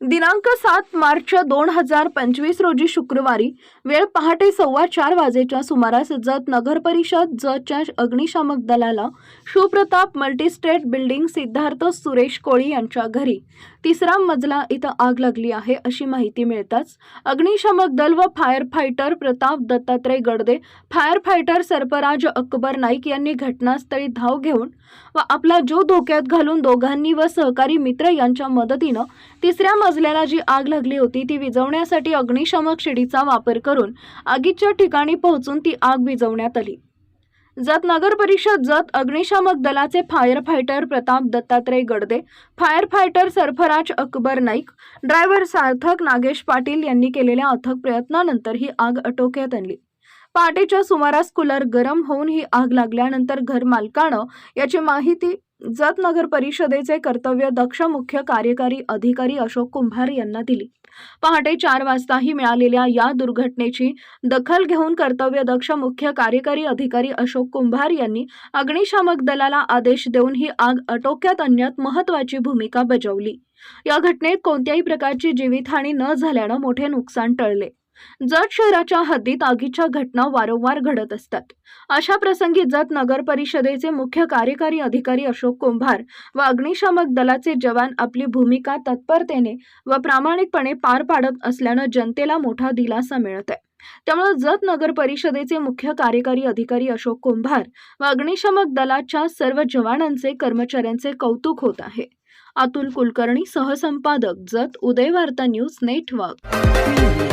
दिनांक सात मार्च दोन हजार पंचवीस रोजी शुक्रवारी वेळ पहाटे सव्वा चार वाजेच्या सुमारास जत नगर परिषद जतच्या अग्निशामक दलाला शिवप्रताप मल्टीस्टेट बिल्डिंग सिद्धार्थ सुरेश कोळी यांच्या घरी तिसरा मजला इथं आग लागली आहे अशी माहिती मिळताच अग्निशामक दल व fire fighter Pratap Dattatray Gadade fire fighter Sarpraj Akbar Naik यांनी घटनास्थळी धाव घेऊन व आपला जीव धोक्यात घालून दोघांनी व सहकारी मित्र यांच्या मदतीनं तिसऱ्या मजल्याला जी आग लागली होती ती विझवण्यासाठी अग्निशामक शिडीचा वापर करून आगीच्या ठिकाणी पोहोचून ती आग विझवण्यात आली. जत नगर परिषद जत अग्निशामक दलाचे fire fighter Pratap Dattatray Gadade fire fighter Sarfaraz Akbar Naik driver Sarthak Nagesh Patil यांनी केलेल्या अथक प्रयत्नानंतर ही आग आटोक्यात आणली. पहाटेच्या सुमारास कूलर गरम होऊन ही आग लागल्यानंतर घर मालकानं याची माहिती जत नगर परिषदेचे कर्तव्य दक्ष मुख्य कार्यकारी अधिकारी अशोक कुंभार यांना दिली. पहाटे चार वाजताही मिळालेल्या या दुर्घटनेची दखल घेऊन कर्तव्य दक्ष मुख्य कार्यकारी अधिकारी अशोक कुंभार यांनी अग्निशामक दलाला आदेश देऊन ही आग आटोक्यात आणण्यात महत्वाची भूमिका बजावली. या घटनेत कोणत्याही प्रकारची जीवितहानी न झाल्यानं मोठे नुकसान टळले. जत शहराच्या हद्दीत आगीच्या घटना वारंवार घडत असतात. अशा प्रसंगी जत नगर परिषदेचे मुख्य कार्यकारी अधिकारी अशोक कुंभार व अग्निशामक दलाचे जवान आपली भूमिका तत्परतेने व प्रामाणिकपणे पार पाडत असल्यानं जनतेला मोठा दिलासा मिळत आहे त्यामुळे जत नगर परिषदेचे मुख्य कार्यकारी अधिकारी अशोक कुंभार व अग्निशामक दलाच्या सर्व जवानांचे कर्मचाऱ्यांचे कौतुक होत आहे. अतुल कुलकर्णी सहसंपादक जत उदयवार्ता न्यूज नेटवर्क.